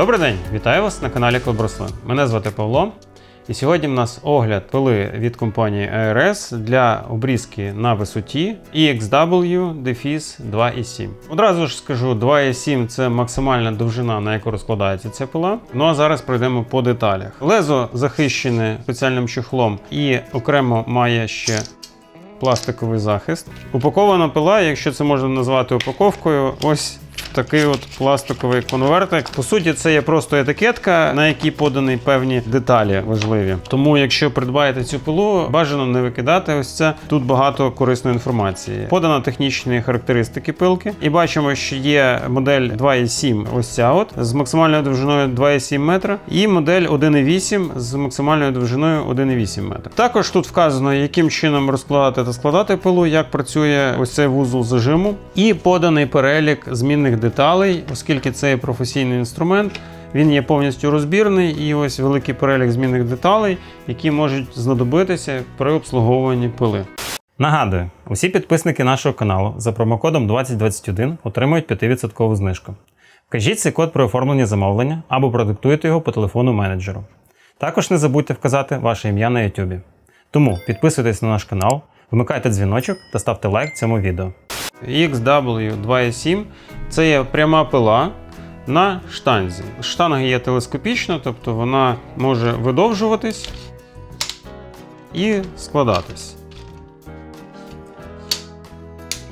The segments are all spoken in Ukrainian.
Добрий день, вітаю вас на каналі Клуб Рослин. Мене звати Павло. І сьогодні в нас огляд пили від компанії ARS для обрізки на висоті EXW Defis 2.7. Одразу ж скажу, 2.7 це максимальна довжина, на яку розкладається ця пила. Ну а зараз пройдемо по деталях. Лезо захищене спеціальним чохлом і окремо має ще пластиковий захист. Упакована пила, якщо це можна назвати упаковкою, ось такий от пластиковий конвертик. По суті, це є просто етикетка, на якій подані певні деталі важливі. Тому, якщо придбаєте цю пилу, бажано не викидати ось це. Тут багато корисної інформації. Подано технічні характеристики пилки, і бачимо, що є модель 2,7, ось ця от з максимальною довжиною 2,7 метра, і модель 1,8 з максимальною довжиною 1,8 метра. Також тут вказано, яким чином розкладати та складати пилу, як працює ось цей вузол зажиму, і поданий перелік змінних деталей, оскільки це є професійний інструмент. Він є повністю розбірний і ось великий перелік змінних деталей, які можуть знадобитися при обслуговуванні пили. Нагадую, усі підписники нашого каналу за промокодом 2021 отримують 5% знижку. Вкажіть цей код при оформленні замовлення або продиктуйте його по телефону менеджеру. Також не забудьте вказати ваше ім'я на YouTube. Тому підписуйтесь на наш канал, вмикайте дзвіночок та ставте лайк цьому відео. XW 2.7 це є пряма пила на штанзі. Штанга є телескопічна, тобто вона може видовжуватись і складатись.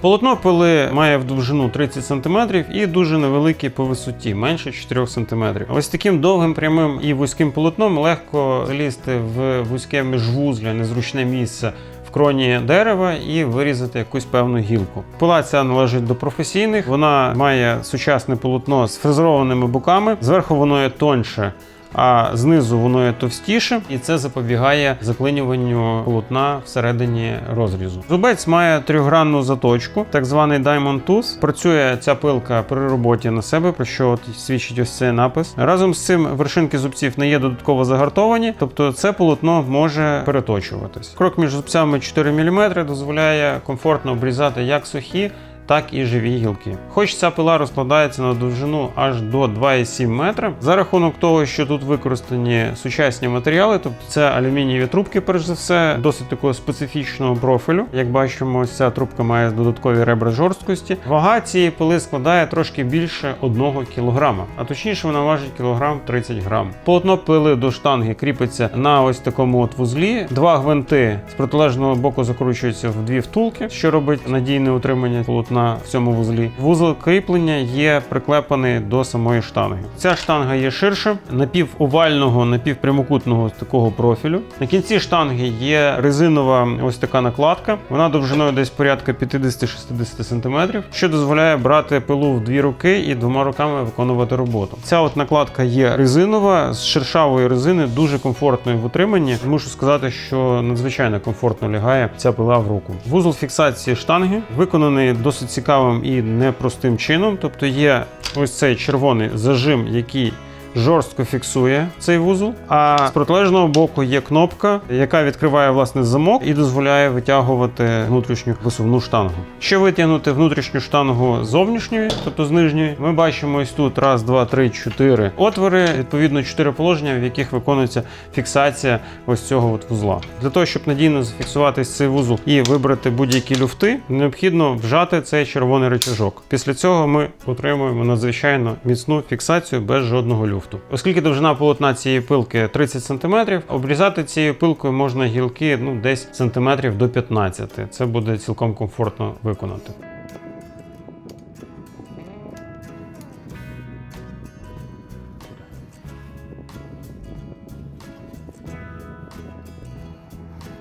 Полотно пили має в довжину 30 см і дуже невелике по висоті, менше 4 см. Ось таким довгим, прямим і вузьким полотном легко лізти в вузьке міжвузля, незручне місце кроні дерева і вирізати якусь певну гілку. Пила ця належить до професійних, вона має сучасне полотно з фрезерованими боками, зверху воно є тоньше. А знизу воно є товстіше, і це запобігає заклинюванню полотна всередині розрізу. Зубець має трьохгранну заточку, так званий Diamond Tooth. Працює ця пилка при роботі на себе, про що от свідчить ось цей напис. Разом з цим вершинки зубців не є додатково загартовані, тобто це полотно може переточуватись. Крок між зубцями 4 мм дозволяє комфортно обрізати як сухі так і живі гілки. Хоч ця пила розкладається на довжину аж до 2,7 метра, за рахунок того, що тут використані сучасні матеріали, тобто це алюмінієві трубки, перш за все, досить такого специфічного профілю. Як бачимо, ця трубка має додаткові ребра жорсткості. Вага цієї пили складає трошки більше 1 кг, а точніше вона важить кілограм 30 грам. Полотно пили до штанги кріпиться на ось такому от вузлі. Два гвинти з протилежного боку закручуються в дві втулки, що робить надійне утримання полотна в цьому вузлі. Вузол кріплення є приклепаний до самої штанги. Ця штанга є ширше, напівовального, напівпрямокутного такого профілю. На кінці штанги є резинова ось така накладка. Вона довжиною десь порядка 50-60 см, що дозволяє брати пилу в дві руки і двома руками виконувати роботу. Ця от накладка є резинова з шершавої резини, дуже комфортною в утриманні. Мушу сказати, що надзвичайно комфортно лягає ця пила в руку. Вузол фіксації штанги виконаний досить цікавим і непростим чином. Тобто є ось цей червоний зажим, який жорстко фіксує цей вузол. А з протилежного боку є кнопка, яка відкриває власне замок і дозволяє витягувати внутрішню висувну штангу. Щоб витягнути внутрішню штангу зовнішньої, тобто з нижньої, ми бачимо ось тут раз, два, три, чотири отвори. Відповідно, чотири положення, в яких виконується фіксація ось цього от вузла. Для того, щоб надійно зафіксувати цей вузол і вибрати будь-які люфти, необхідно вжати цей червоний рычажок. Після цього ми отримуємо надзвичайно міцну фіксацію без жодного люфту. Оскільки довжина полотна цієї пилки 30 см, обрізати цією пилкою можна гілки ну, десь сантиметрів до 15 Це буде цілком комфортно виконати.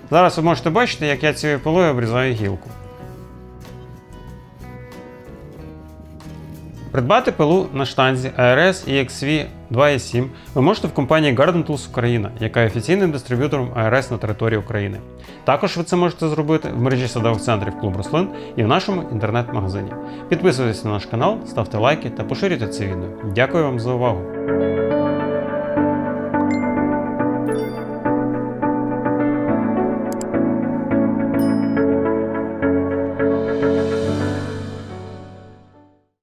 Зараз ви можете бачити, як я цією пилою обрізаю гілку. Придбати пилу на штанзі ARS EXV 2.7 ви можете в компанії Garden Tools Україна, яка є офіційним дистриб'ютором ARS на території України. Також ви це можете зробити в мережі садових центрів Клуб Рослин і в нашому інтернет-магазині. Підписуйтесь на наш канал, ставте лайки та поширюйте це відео. Дякую вам за увагу!